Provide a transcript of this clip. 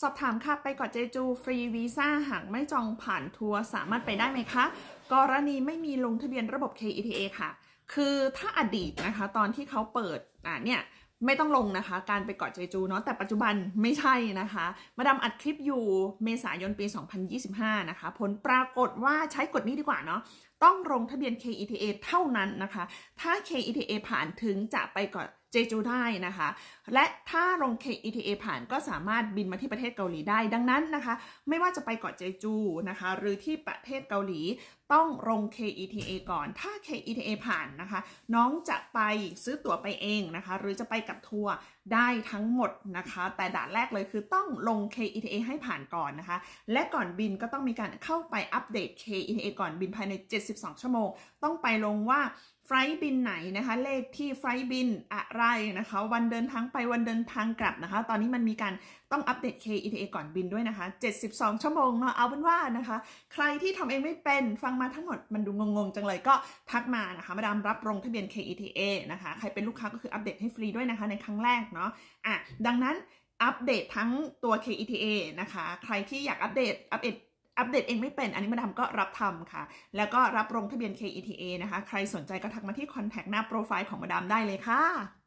สอบถามค่ะ ไปเกาะเจจู ฟรีวีซ่าหากไม่จองผ่านทัวร์สามารถไปได้ไหมคะ กรณีไม่มีลงทะเบียนระบบ KETA ค่ะ คือถ้าอดีตนะคะ ตอนที่เขาเปิดอะเนี่ยไม่ต้องลงนะคะ การไปเกาะเจจูเนาะแต่ปัจจุบันไม่ใช่นะคะ มาดามอัดคลิปอยู่เมษายนปี 2025 นะคะ ผลปรากฏว่าใช้กฎนี้ดีกว่าเนาะต้องลงทะเบียน KETA เท่านั้นนะคะ ถ้า KETA ผ่านถึงจะไปเกาะ เจจูได้นะคะ และถ้าลง KETA ผ่านก็สามารถบินมาที่ประเทศเกาหลีได้ดังนั้นนะคะ ไม่ว่าจะไปเกาะเจจูนะคะ หรือที่ประเทศเกาหลีต้องลง KETA ก่อน ถ้า KETA ผ่านนะคะ น้องจะไปซื้อตั๋วไปเองนะคะ หรือจะไปกับทัวร์ได้ทั้งหมดนะคะ แต่ด่านแรกเลยคือต้องลง KETA ให้ผ่านก่อนนะคะ และก่อนบินก็ต้องมีการเข้าไปอัปเดต KETA ก่อนบินภายใน 72 ชั่วโมง ต้องไปลงว่าไฟล์บินไหนนะคะ เลขที่ไฟล์บินอะ ไรนะคะ วันเดินทางไปวันเดินทางกลับนะคะ ตอนนี้มันมีการต้องอัปเดต KETA ก่อนบินด้วยนะคะ 72 ชั่วโมงเนาะเอาเป็นว่านะคะ ใครที่ทำเองไม่เป็นฟังมาทั้งหมดมันดูงงๆจังเลยก็ทักมานะคะ มาดามรับลงทะเบียน KETA นะคะ ใครเป็นลูกค้าก็คืออัปเดตให้ฟรีด้วยนะคะในครั้งแรกเนาะอะดังนั้นอัปเดตทั้งตัว KETA นะคะ ใครที่อยากอัปเดตอัปเดตอัปเดตเองไม่เป็น อันนี้มาดามก็รับทำค่ะ แล้วก็รับลงทะเบียน KETA นะคะ ใครสนใจก็ทักมาที่คอนแทคหน้าโปรไฟล์ของมาดามได้เลยค่ะ